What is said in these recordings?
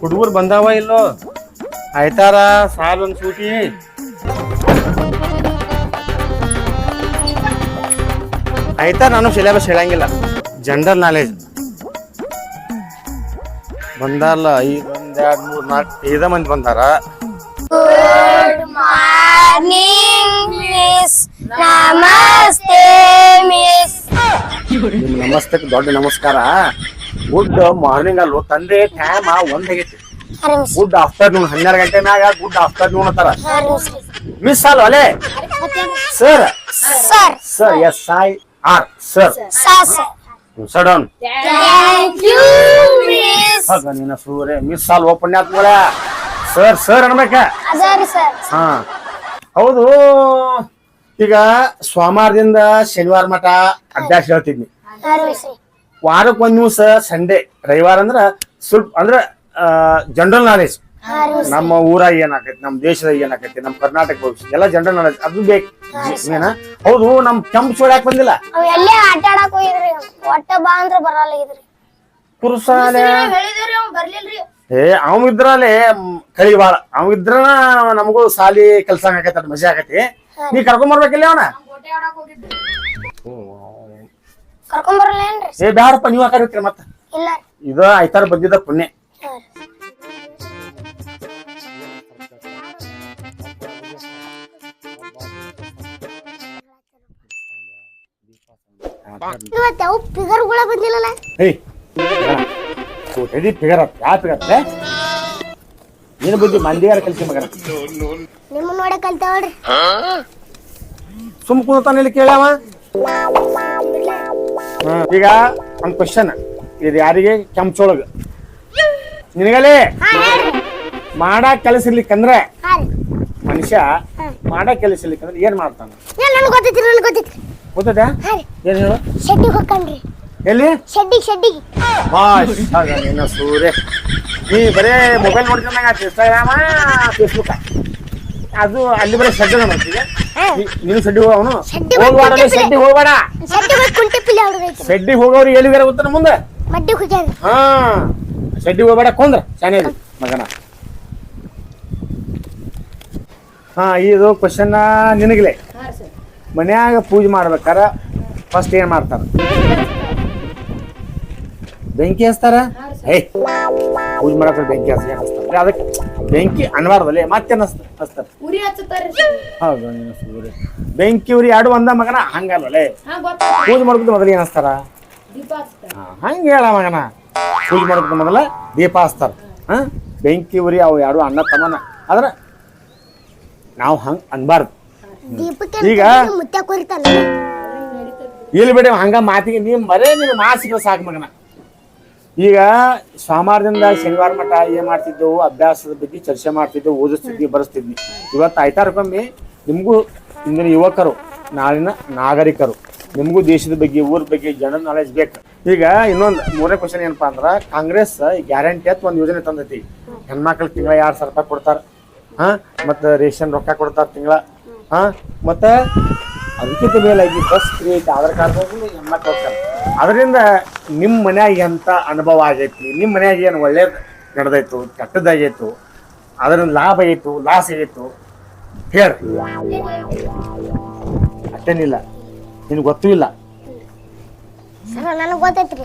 ಹುಡುಗರು ಬಂದಾವ ಇಲ್ಲೋ? ಆಯ್ತಾರ ಸಾಲ್ ಒಂದ್ ಸೂಟಿ. ಆಯ್ತಾ ನಾನು ಸಿಲೆಬಸ್ ಹೇಳಂಗಿಲ್ಲ. ಜನರಲ್ ನಾಲೆಜ್ ಬಂದಾರಲ್ಲ ಐದ್ ಒಂದ್ ಎರಡ್ ಮೂರ್ ನಾಲ್ಕು ಐದ ಮಂದಿ ಬಂದಾರ. ಮಾರ್ನಿಂಗ್ ಮಿಸ್ ನಮಸ್ತೆ ಮಿಸ್ ನಿಮ್ ನಮಸ್ತಕ್ಕೆ ದೊಡ್ಡ ನಮಸ್ಕಾರ. ಗುಡ್ ಮಾರ್ನಿಂಗ್ ಅಲ್ಲೂ ತಂದೆ ಟೈಮ್ ಒಂದ್ ಆಗೈತಿ. ಗುಡ್ ಆಫ್ಟರ್ನೂನ್ ಹನ್ನೆರಡು ಗಂಟೆ ಮ್ಯಾಗ ಗುಡ್ ಆಫ್ಟರ್ನೂನ್ ಅಂತಾರ. ಮಿಸ್ ಅಲ್ವ ಅಲೆ sir sir S I R sir sudden ನಿನ್ನ ಸೂರ್ಯ ಮಿಸ್ ಅಲ್ವ ಪುಣ್ಯಾತ್ಮಗಳ? ಸರ್ ಸರ್ ಅನ್ಬೇಕ? ಹಾ. ಹೌದು ಈಗ ಸೋಮವಾರದಿಂದ ಶನಿವಾರ ಮಠ ಅಭ್ಯಾಸ ಹೇಳ್ತಿದ್ನಿ. ವಾರಕ್ಕೆ ಒಂದ್ ದಿವಸ ಸಂಡೇ ರವಿವಾರ ಅಂದ್ರ ಸ್ವಲ್ಪ ಅಂದ್ರ ಜನರಲ್ ನಾಲೆಜ್ ನಮ್ಮ ಊರಾಗ ಏನಾಕೈತಿ ನಮ್ಮ ದೇಶದಾಗ ಏನಾಕೈತಿ ನಮ್ಮ ಕರ್ನಾಟಕ ಭವಿಷ್ಯ ಎಲ್ಲ ಜನರಲ್ ನಾಲೆಜ್ ಅದು ಬೇಕು. ಏನ? ಹೌದು ನಮ್ ಕೆಂಪು ಸೋಡ್ ಯಾಕೆ ಬಂದಿಲ್ಲ? ಅವ್ ಎಲ್ಲೇ ಆಟ ಆಡಕ್ ಹೋಗಿದ್ರಿ ಒಟ್ಟ ಬಾ ಅಂದ್ರ ಬರಲ್ಲಾಗಿದ್ರಿ. ಪುರುಷಾಲೆ ಹೇಳಿದ್ರಿ ಅವ್ ಬರ್ಲಿಲ್ರಿ. ಏ ಅವ್ ಇದ್ರಲ್ಲೇ ಕಳಿ ಬಾಳ. ಅವ್ ಇದ್ರ ನಮಗೂ ಸಾಲಿ ಕೆಲ್ಸ ಅದ್ ಮಜಾ ಆಕೈತಿ. ನೀ ಕರ್ಕೊಂಡ್ ಬರ್ಬೇಕಿಲ್ಲ ಅವನ? ಕರ್ಕೊಂಡ್ ಬರಲ್ಲೇನ್ರಿ ಏ ಬ್ಯಾಡಪ್ಪ ನೀವ್ ಹಾಕಿರ್ತೀರಿ ಮತ್ತ? ಇಲ್ಲ. ಇದು ಐತಾರ ಬಂದಿದ್ದ ಪುಣ್ಯ. ಇವತ್ತು ಫಿಗರ್ ಪಿಗರ್ಗಳ ಬಂದಿಲ್ಲಲ್ಲ? ಏಯ್ ಫಿಗರ್ ಯಾವ ಫಿಗರ್ ಬುದ್ಧಿ ಮಂದಿಗಾರ ಕಲ್ಸಿ ಮಗನ. ನಿಮ್ಮ ನೋಡಕ್ ಕಲ್ತಾವ್ರಿ ಸುಮ್ ಕುಂತಾನ ಇಲ್ಲಿ ಕೇಳವ ಈಗ ಒಂದ್ ಕ್ವಶನ್ ಇದು ಯಾರಿಗೆ? ಕೆಂಚೊಳಗ ನಿನಗಲೇ? ಮಾಡ ಹೇಳ್ರಿ. ಮಾಡಾಕ್ ಕೆಲಸ ಇರ್ಲಿಕ್ಕಂದ್ರೆ ಹಾ ರೀ. ಮನುಷ್ಯ ಮಾಡ ಕೆಲಸ ಇರ್ಲಿಕ್ಕಂದ್ರೆ ಏನ್ ಮಾಡ್ತಾನ? ಗೊತ್ತದ ಏನ್ ಹೇಳು? ಶೆಡ್ಡಿಗೆ ಎಲ್ಲಿ? ಶೆಡ್ಡಿಗೆ ಶೆಡ್ಡಿಗೆ. ಬಾಯ್ ಆಗ ನಿನ್ನ ಸೂರ್ಯ. ನೀ ಬರೇ ಮೊಬೈಲ್ ನೋಡ್ಕೊಂಡಾಗ ಇನ್ಸ್ಟಾಗ್ರಾಮ ಫೇಸ್ಬುಕ್ ಅದು ಅಲ್ಲಿ ಬರೀ ಸಡ್ಡ ಮಾಡ್ತೀವಿ ನೀನು ಸಡ್ಡಿ ಅವನು. ಹೋಗ್ಬೇಡ. ಸಡ್ಡಿ ಹೋಗ್ಬೇಡ. ಸಡ್ಡಿ ಹೋಗೋರು ಎಲ್ಲಿಗಾರ ಗೊತ್ತಾನ ಮುಂದೆ? ಹಾ. ಸಡ್ಡಿ ಹೋಗ್ಬೇಡ ಕೊಂದ್ರ ಶಾನೆ ಮಗನ. ಹಾ ಇದು ಕ್ವಶನ್ ನಿನಗಲೇ. ಮನ್ಯಾಗ ಪೂಜೆ ಮಾಡ್ಬೇಕಾರ ಫಸ್ಟ್ ಏನ್ ಮಾಡ್ತಾರ? ಬೆಂಕಿ ಹಚ್ತಾರ? ಹೇ ಪೂಜೆ ಮಾಡಕ್ ಬೆಂಕಿ ಹಚ್ಚಿ ಹಚ್ತಾರ. ಅದಕ್ಕೆ ಬೆಂಕಿ ಅನ್ಬಾರ್ದಲ್ಲೇ ಮತ್ತೆ ಹಚ್ತಾರ ಉರಿ ಹೌದು ನೀನು ಸೂರ್ಯ. ಬೆಂಕಿ ಉರಿ ಎರಡು ಒಂದ ಮಗನ ಹಂಗಲ್ಲ ಹಾ ಗೊತ್ತ. ಪೂಜೆ ಮಾಡೋದು ಮೊದಲು ಏನ್ ಹಚ್ತಾರ? ದೀಪ ಹಚ್ತಾರ. ಹಾ, ಹಂಗ ಹೇಳ ಮಗನ. ಪೂಜೆ ಮಾಡೋದಕ್ಕೆ ಮೊದಲ ದೀಪ ಹಚ್ತಾರ. ಹಾ ಬೆಂಕಿ ಉರಿ ಅವು ಎರಡು ಅಣ್ಣ ತಮ್ಮನ. ಆದ್ರ ನಾವು ಹಂಗ ಅನ್ಬಾರ್ದು. ಈಗ? ಇಲ್ಲಿ ಬಿಡಿ ಹಂಗ ಮಾತಿಗೆ ನೀವ್ ಮರೇ ನೀನು ಮಾಸಿಗೆ ಸಾಕು ಮಗನ. ಈಗ ಸೋಮವಾರದಿಂದ ಶನಿವಾರ ಮಠ ಏನ್ ಮಾಡ್ತಿದ್ದೆವು ಅಭ್ಯಾಸದ ಬಗ್ಗೆ ಚರ್ಚೆ ಮಾಡ್ತಿದ್ದೆವು ಓದಿಸ್ತಿದ್ವಿ, ಬರೆಸ್ತಿದ್ವಿ. ಇವತ್ತು ಆಯ್ತಾರಕ್ಕೊಮ್ಮೆ ನಿಮಗೂ ಇಂದಿನ ಯುವಕರು, ನಾಳಿನ ನಾಗರಿಕರು, ನಿಮಗೂ ದೇಶದ ಬಗ್ಗೆ, ಊರ ಬಗ್ಗೆ ಜನರಲ್ ನಾಲೆಜ್ ಬೇಕು. ಈಗ ಇನ್ನೊಂದು ಮೂರನೇ ಕ್ವಶನ್ ಏನಪ್ಪಾ ಅಂದ್ರೆ, ಕಾಂಗ್ರೆಸ್ ಗ್ಯಾರಂಟಿ ಅಂತ ಒಂದು ಯೋಜನೆ ತಂದೈತಿ. ಹೆಣ್ಮಕ್ಳು ತಿಂಗಳ ಎರಡು ಸಾವಿರ ರೂಪಾಯಿ ಕೊಡ್ತಾರೆ. ಹಾ, ಮತ್ತೆ ರೇಷನ್ ರೊಕ್ಕ ಕೊಡ್ತಾರ ತಿಂಗಳ. ಹಾ, ಮತ್ತೆ ಅದಕ್ಕಿಂತ ಮೇಲಾಗಿ ಬಸ್ ಐತಿ, ಆಧಾರ್ ಕಾರ್ಡ್ ಹೆಣ್ಮಕ್ಳು ಹೋಗ್ತಾರೆ. ಅದರಿಂದ ನಿಮ್ಮ ಮನ್ಯಾಗ ಎಂತ ಅನುಭವ ಆಗೈತಿ? ನಿಮ್ಮ ಮನ್ಯಾಗ ಏನು ಒಳ್ಳೇದು ನಡೆದೈತು ಕೆಟ್ಟದಾಗೈತು ಅದರ ಲಾಭ ಆಯಿತು ಲಾಸ್ ಆಗೈತು ಹೇಳ್ರಿ ಅಷ್ಟೇನಿಲ್ಲ. ನಿನ್ಗೆ ಗೊತ್ತೂ ಇಲ್ಲ. ಸರ್ ನನಗೆ ಗೊತ್ತೈತ್ರಿ.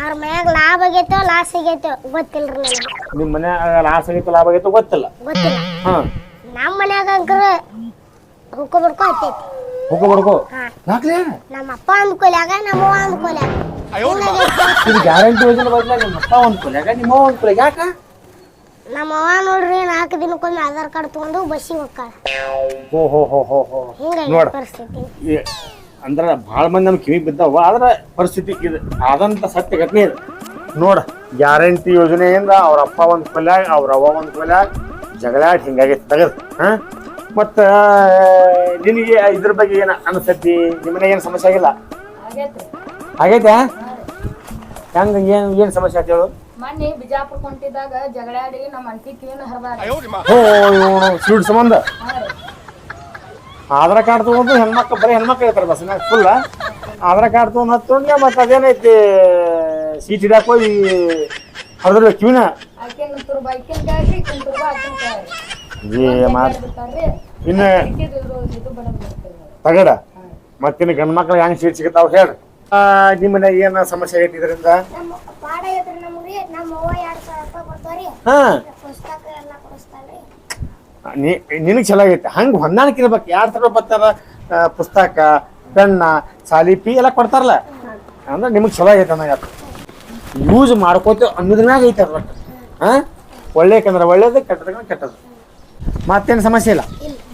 ಅವ್ರ ಮನ್ಯಾಗ ಲಾಭ ಆಗೈತೋ ಲಾಸ್ ಆಗೈತೋ ಗೊತ್ತಿಲ್ರಿ ನನಗೆ. ನಿಮ್ಮ ಮನ್ಯಾಗ ಲಾಸ್ ಆಗೈತು ಲಾಭ ಆಗೈತು ಗೊತ್ತಿಲ್ಲ. ಗೊತ್ತಿಲ್ಲ. ಹಾ. ನಮ್ಮ ಮನ್ಯಾಗ ಅಂಕರ ಹುಕ್ಕ ಬಿಡ್ಕೊ ಹತ್ತೈತಿ. ಹೋಗೋ ಬಡ್ಕೋ ಹಾ. ನಮ್ಮ ಅಪ್ಪ ಅಂದ್ಕೊಲ್ಯಾಗ ನಮ್ಮ ಅವ್ವ ಅಂದ್ಕೊಲ್ಯಾಗ. ಇದು ಗ್ಯಾರಂಟಿ ಯೋಜನೆ ಬದಲಾಗ ಮತ್ತ ಒಂದು ಕೊಲೆಗ ನಿಮ್ಮ ಒಂದು ಕೊಲೆಗ ಯಾಕ? ನಮ್ಮ ಅವ್ವ ನೋಡ್ರಿ ನಾಲ್ಕು ದಿನಕ್ಕೊಮ್ಮೆ ಆಧಾರ್ ಕಾರ್ಡ್ ತಗೊಂಡು ಬಸ್ಸಿಗೆ ಹೋಗ್ತಾಳ. ಹೋ ಹೋ ಹೋ ಹೋ ಹೋ. ಹಿಂಗಾಗಿ ನೋಡ. ಪರಿಸ್ಥಿತಿ. ಈ- ಅಂದ್ರ ಭಾಳ ಮಂದಿ ನಮ್ ಕಿವಿ ಬಿದ್ದಾವ ಆದ್ರೆ ಪರಿಸ್ಥಿತಿ ಇದು. ಆದಂತ ಸತ್ಯ ಘಟನೆ ಇದು. ನೋಡ ಗ್ಯಾರಂಟಿ ಯೋಜನೆಯಿಂದ ಅವ್ರ ಅಪ್ಪ ಒಂದ್ ಕೊಲ್ಯಾಗ ಅವ್ರ ಅವ್ವ ಒಂದ್ ಕೊಲ್ಯಾಗ ಜಗಳಾಡಿ ಹಿಂಗಾಗೈತಿ ತಗದ್. ಹಾ? ಮತ್ತ ನಿನಗೆ ಇದ್ರ ಬಗ್ಗೆ ಏನ ಅನ್ಸತಿ? ನಿಮ್ಮನೆ ಏನ್ ಸಮಸ್ಯೆ ಆಗಿಲ್ಲ? ಆಗೈತ್ರಿ. ಆಗೈತೆ? ಹೆಂಗ ಏನ್ ಏನ್ ಸಮಸ್ಯೆ ಆಯ್ತು ಹೇಳು? ಮೊನ್ನೆ ಬಿಜಾಪುರ ಕೊಂಟಿದ್ದಾಗ ಜಗಳಾಡಿ ನಮ್ಮ ಅಂಟಿ ಕಿವಿನ ಹರಿದಾರ ಇವನು ಸ್ವೀಟ್ ಸಂಬಂಧ? ಆಧಾರ್ ಕಾರ್ಡ್ ತಗೊಂಡು ಹೆಣ್ಮಕ್ಳು ಬರೀ ಹೆಣ್ಮಕ್ಳು ಇರ್ತಾರೆ ಬಸ್ನಾಗ ಫುಲ್ ಆಧಾರ್ ಕಾರ್ಡ್ ತಗೊಂಡು ಹತ್ತೊಂಡ್ಯ ಮತ್ತೆ ಅದೇನೈತಿ ಸೀಟ್ ಇಡಾಕೋ ಹೋಗಿ ಹೊಡೆದ್ರೆ ಕಿವಿನ? ಏ ಮಾಡ್ ಇನ್ನು ತಗಡ? ಮತ್ತಿನ್ನು ಗಂಡು ಮಕ್ಳು ಹೆಂಗ್ ಸೀಟ್ ಸಿಗತಾವ ಹೇಳ್ರಿ ಆ, ನಿಮ್ಮ ಮನ್ಯಾಗ ಏನ ಸಮಸ್ಯೆ ಆಗೈತಿ ಇದರಿಂದ? ನಮ್ಮ ಪಾಡ ಐತ್ರಿ ನಮ್ಗೆ ನಮ್ಮ ಅವ್ವ ಎರಡ್ ಸಾವಿರ ರೂಪಾಯಿ ಕೊಡ್ತಾವ್ರಿ. ಹಾ. ಪುಸ್ತಕ ಎಲ್ಲ ಕೊಡಿಸ್ತಾಳ್ರಿ ನೀ ನಿನಗೆ ಚಲೋ ಆಗೈತೆ. ಹಂಗೆ ಹೊಂದಾಣಿಕೆ ಇರ್ಬೇಕು. ಯಾರ ತರ ಬರ್ತಾರ? ಆ, ಪುಸ್ತಕ ಪೆನ್ನ ಸಾಲಿ ಪಿ ಎಲ್ಲ ಕೊಡ್ತಾರಲ್ಲ. ಅಂದ್ರೆ ನಿಮಗೆ ಚಲೋ ಆಗೈತೆ ಅನ್ನೋ ಯೂಸ್ ಮಾಡ್ಕೋತ ಅನ್ನೋದ್ರಾಗ ಐತೆ ಅದು ಹಾಂ ಒಳ್ಳೇಕಂದ್ರೆ ಒಳ್ಳೇದು ಕೆಟ್ಟದಕ್ಕೆ ಕೆಟ್ಟದ್ದು. ಮತ್ತೇನು ಸಮಸ್ಯೆ ಇಲ್ಲ?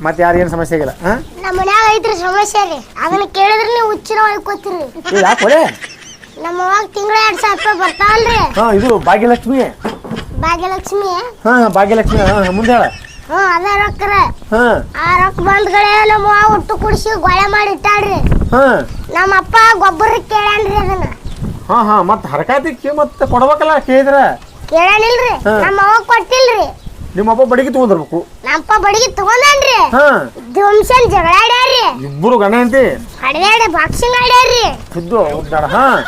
ಮತ್ತೆ ಯಾರಿಗೇನು ಸಮಸ್ಯೆ ಇಲ್ಲ ಹಾಂ? ನಮ್ಮ ಮನ್ಯಾಗ ಐತ್ರಿ ಸಮಸ್ಯೆ ರೀ. ಅದನ್ನ ಕೇಳಿದ್ರೆ ನೀವು ಹುಚ್ಚಿನ ಹೊಯ್ಕೋತೀರಿ ಯಾಕೆ ನಮ್ಮ ಅವಾಗ ತಿಂಗಳ ಎರಡ್ ಸಾವಿರ ರೂಪಾಯಿ ಬರ್ತಾವಲ್ರಿ. ಹಾಂ ಇದು ಭಾಗ್ಯಲಕ್ಷ್ಮಿ. ಭಾಗ್ಯಲಕ್ಷ್ಮಿ. ಹಾಂ ಭಾಗ್ಯಲಕ್ಷ್ಮಿ. ಹಾಂ ಮುಂದೆ ಹೇಳ. ಹ್ಞೂ ಅದ ರೀ ಹಾಂ. ಆ ರೊಕ್ಕ ಬಂದ್ಗಳೇ ನಮ್ಮ ಅವ್ವ ಹುಟ್ಟು ಕುಡಿಸಿ ಗೊಳೆ ಮಾಡಿ ಇಟ್ಟಾಳ್ರಿ. ಹಾಂ. ನಮ್ಮ ಅಪ್ಪ ಗೊಬ್ಬರ ಕೇಳ್ಯಾನ್ರಿ ಅದನ್ನ. ಹಾಂ ಹಾಂ ಮತ್ತೆ ಹರಕಾತಿ ಮತ್ತೆ ಕೊಡ್ಬೇಕಲ್ಲ ಕೇಳಿದ್ರೆ? ಕೇಳಾನಿಲ್ರಿ. ನಮ್ಮ ಅವ್ವ ಕೊಟ್ಟಿಲ್ರಿ. ನಿಮ್ಮ ಅಪ್ಪ ಬಡಿಗೆ ತಗೊಂಡಿರ್ಬೇಕು ನಮ್ಮಪ್ಪ ಬಡಿಗೆ ತಗೊಂಡಾನ್ರಿ. ಹಾಂ. ಧ್ವಂಸನ್ ಜಗಳ ಆಡ್ಯಾರ್ರಿ. ಇಬ್ಬರು ಗಣ ಅಂತಿ ಹಡ್ದಾಡ ಬಾಕ್ಸಿಂಗ್ ಆಡ್ಯಾರ್ರಿ. ಖುದ್ದು ಹೋಗ್ತಾರ ಹಾಂ.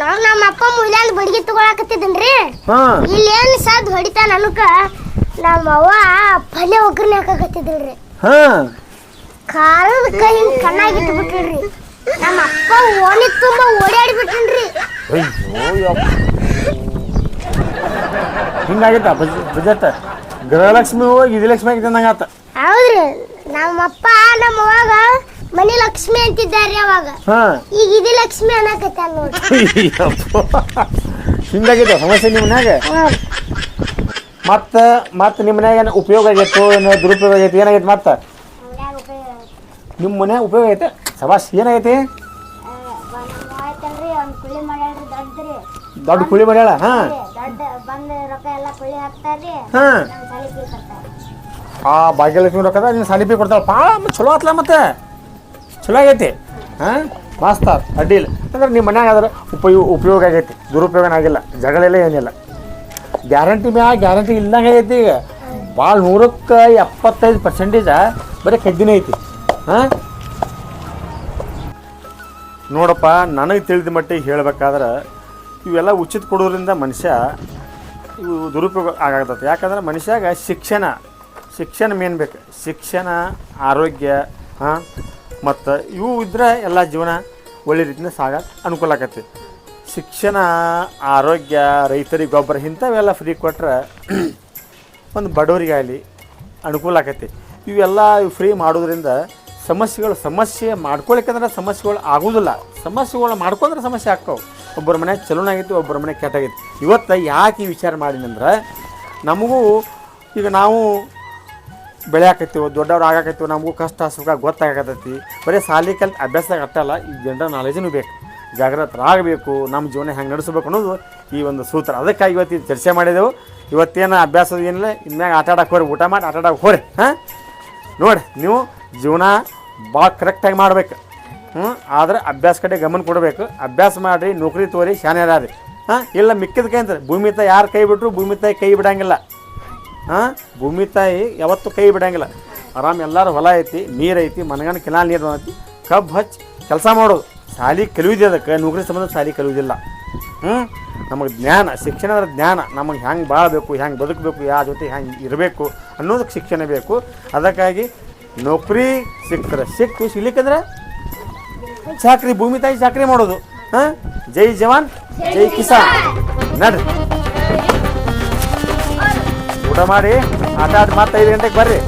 ನಾವು ನಮ್ಮ ಅಪ್ಪ ಮುಲ್ಯಾಂದ್ ಬಡಿಗೆ ತಗೊಳಕತ್ತಿದ್ದನ್ರಿ ಹಾಂ. ಇಲ್ಲಿ ಏನ್ ಸದ್ ಹೊಡಿತಾ ನನಕ ನಮ್ಮ ಅವ್ವ ಪಲ್ಯ ಒಗ್ಗರಣೆ ಹಾಕಕತ್ತಿದ್ರಿ ಹಾಂ. ಕಾಲದ ಕೈ ಹಿಂಗ್ ಕಣ್ಣಾಗಿಟ್ಟು ಬಿಟ್ರಿ ನಮ್ಮ ಅಪ್ಪ ಓಣಿ ತುಂಬಾ ಓಡಾಡಿ ಬಿಟ್ರಿ ಅಯ್ಯೋ ಯಪ್ಪ. ಹಿಂಗಾಗೈತ ಬಜೆಟ್? ಗೃಹಲಕ್ಷ್ಮಿ ಹೋಗಿ ಇದು ಲಕ್ಷ್ಮಿ ಆಗಿತ್ತು ನಂಗೆ ಆತ ಹೌದ್ರಿ ನಮ್ಮ ಅಪ್ಪ ನಮ್ಮ ಅವಾಗ ಮನಿ ಲಕ್ಷ್ಮಿ ಅಂತಿದ್ದಾರೆ ಅವಾಗ ಹಾಂ. ಈಗ ಇದು ಲಕ್ಷ್ಮಿ ಅನ್ನಕತ್ತ ನೋಡಿ ಹಿಂಗಾಗೈತೆ ಸಮಸ್ಯೆ ನಿಮ್ಮ ಮನ್ಯಾಗ? ಮತ್ತೆ ಮತ್ತೆ ನಿಮ್ಮ ಮನ್ಯಾಗ ಏನು ಉಪಯೋಗ ಆಗೈತೋ ಏನು ದುರುಪಯೋಗ ಆಗೈತೆ ಏನಾಗೈತೆ ಮತ್ತೆ? ನಿಮ್ಮ ಮನ್ಯಾಗ ಉಪಯೋಗ ಐತೆ ಸವಾಸ್ ಏನಾಗೈತಿ? ದೊಡ್ಡ ಕುಳಿ ಮಾಡ್ಯಾಳ? ಹಾಂ. ಆ ಭಾಗ್ಯಲಕ್ಷ್ಮಿ ರೊಕ್ಕದ ನೀನು ಸಾಲಿ ಪಿ ಕೊಡ್ತಾಳೆ. ಭಾಳ ಚಲೋ ಆತ್ಲ ಮತ್ತೆ? ಚಲೋ ಆಗೈತಿ. ಹಾಂ? ಮಸ್ತ್ ಆತ್ ಅಡ್ಡಿ ಇಲ್ಲ ಅಂದ್ರೆ ನಿಮ್ಮ ಮನ್ಯಾಗ ಆದ್ರೆ ಉಪಯೋಗ ಉಪಯೋಗ ಆಗೈತಿ. ದುರುಪಯೋಗ ಆಗಿಲ್ಲ. ಜಗಳಿಲ್ಲ ಏನಿಲ್ಲ. ಗ್ಯಾರಂಟಿ ಮ್ಯಾಗ ಗ್ಯಾರಂಟಿ ಇಲ್ಲಂಗೆ ಆಗೈತಿ ಈಗ. ಭಾಳ ನೂರಕ್ಕೆ ಎಪ್ಪತ್ತೈದು ಪರ್ಸೆಂಟೇಜ ಬರೀ ಕದ್ದಿನೇ ಐತಿ. ಹಾಂ? ನೋಡಪ್ಪ ನನಗೆ ತಿಳಿದ ಮಟ್ಟಿಗೆ ಹೇಳ್ಬೇಕಾದ್ರೆ ಇವೆಲ್ಲ ಉಚಿತ ಕೊಡೋದ್ರಿಂದ ಮನುಷ್ಯ ಇವು ದುರುಪಯೋಗ ಆಗತ್ತೈತೆ ಯಾಕಂದ್ರೆ ಮನುಷ್ಯಾಗ ಶಿಕ್ಷಣ ಶಿಕ್ಷಣ ಮೇನ್ ಬೇಕು. ಶಿಕ್ಷಣ, ಆರೋಗ್ಯ, ಹಾಂ, ಮತ್ತು ಇವು ಇದ್ರೆ ಎಲ್ಲ ಜೀವನ ಒಳ್ಳೆ ರೀತಿಯಿಂದ ಸಾಗಕ್ಕೆ ಅನುಕೂಲ ಆಗತ್ತೆ ಶಿಕ್ಷಣ, ಆರೋಗ್ಯ, ರೈತರಿಗೆ ಗೊಬ್ಬರ ಇಂಥವೆಲ್ಲ ಫ್ರೀ ಕೊಟ್ರೆ ಒಂದು ಬಡವರಿಗಾಗಲಿ ಅನುಕೂಲ ಆಕತಿ ಇವೆಲ್ಲ ಫ್ರೀ ಮಾಡೋದ್ರಿಂದ ಸಮಸ್ಯೆಗಳು, ಸಮಸ್ಯೆ ಮಾಡ್ಕೊಳಕಂದ್ರೆ ಸಮಸ್ಯೆಗಳು ಆಗೋದಿಲ್ಲ. ಸಮಸ್ಯೆಗಳು ಮಾಡ್ಕೊಂಡ್ರೆ ಸಮಸ್ಯೆ ಆಕ್ಕವು ಒಬ್ಬರ ಮನೆ ಚಲೋನಾಗಿತ್ತು, ಒಬ್ಬರ ಮನೆ ಕೆಟ್ಟಾಗಿತ್ತು. ಇವತ್ತು ಯಾಕೆ ಈ ವಿಚಾರ ಮಾಡಿನಂದ್ರೆ ನಮಗೂ ಈಗ ನಾವು ಬೆಳೆಯಾಕತ್ತೀವಿ ದೊಡ್ಡವ್ರು ಆಗಾಕತ್ತೀವಿ ನಮಗೂ ಕಷ್ಟ, ಸುಖ ಗೊತ್ತಾಗತ್ತೈತಿ ಬರೀ ಸಾಲಿ ಕಲ್ತು ಅಭ್ಯಾಸ ಅಟ್ಟಲ್ಲ ಈ ಜನರಲ್ ನಾಲೆಜೂ ಬೇಕು. ಜಾಗೃತರಾಗಬೇಕು ನಮ್ಮ ಜೀವನ ಹೆಂಗೆ ನಡೆಸಬೇಕು ಅನ್ನೋದು ಈ ಒಂದು ಸೂತ್ರ. ಅದಕ್ಕಾಗಿ ಇವತ್ತು ಚರ್ಚೆ ಮಾಡಿದೆವು. ಇವತ್ತೇನು ಅಭ್ಯಾಸದ ಏನಿಲ್ಲ, ಇನ್ಮ್ಯಾಗ ಆಟ ಆಡಕ್ಕೆ ಹೋರಿ ಊಟ ಮಾಡಿ ಆಟ ಆಡಕ್ಕೆ ಹೋರಿ ಹಾಂ? ನೋಡಿ, ನೀವು ಜೀವನ ಭಾಳ ಕರೆಕ್ಟಾಗಿ ಮಾಡ್ಬೇಕು. ಹ್ಞೂ? ಆದರೆ ಅಭ್ಯಾಸ ಕಡೆ ಗಮನ ಕೊಡಬೇಕು. ಅಭ್ಯಾಸ ಮಾಡಿರಿ, ನೌಕರಿ ತೋರಿ ಶಾನ್ಯರಾರಿ ಹಾಂ? ಇಲ್ಲ ಮಿಕ್ಕಿದ ಕೈ ಅಂತಾರೆ ಭೂಮಿ ತಾಯಿ ಯಾರು ಕೈ ಬಿಟ್ಟರು ಭೂಮಿ ತಾಯಿ ಕೈ ಬಿಡಂಗಿಲ್ಲ. ಹಾಂ? ಭೂಮಿ ತಾಯಿ ಯಾವತ್ತೂ ಕೈ ಬಿಡಂಗಿಲ್ಲ. ಆರಾಮ್ ಎಲ್ಲರೂ ಹೊಲ ಐತಿ, ನೀರು ಐತಿ, ಮನಗಂಡು ಕೆನಾಲ್ ನೀರು ಐತಿ ಕಬ್ಬು ಹಚ್ಚಿ ಕೆಲಸ ಮಾಡೋದು. ಶಾಲಿ ಕಲಿಯೋದು ಅದಕ್ಕೆ, ನೌಕರಿ ಸಂಬಂಧ ಶಾಲಿ ಕಲಿಯುವುದಿಲ್ಲ ಹ್ಞೂ? ನಮಗೆ ಜ್ಞಾನ, ಶಿಕ್ಷಣ ಅಂದ್ರೆ ಜ್ಞಾನ. ನಮಗೆ ಹೆಂಗೆ ಬಾಳಬೇಕು, ಹೆಂಗೆ ಬದುಕಬೇಕು ಯಾವ ಜೊತೆ ಹೆಂಗೆ ಇರಬೇಕು ಅನ್ನೋದಕ್ಕೆ ಶಿಕ್ಷಣ ಬೇಕು. ಅದಕ್ಕಾಗಿ ನೌಕರಿ ಸಿಕ್ಕರೆ, ಸಿಕ್ಕು, ಸಿಗ್ಲಿಕ್ಕಂದ್ರೆ ಚಾಕ್ರಿ ಭೂಮಿ ತಾಯಿ ಚಾಕ್ರಿ ಮಾಡೋದು. ಹಾಂ? ಜೈ ಜವಾನ್, ಜೈ ಕಿಸಾನ್. ನಡ್ರಿ. ಊಟ ಮಾಡಿ, ಆಟ ಆಡಿ ಮತ್ತೆ ಐದು ಗಂಟೆಗೆ ಬರ್ರಿ.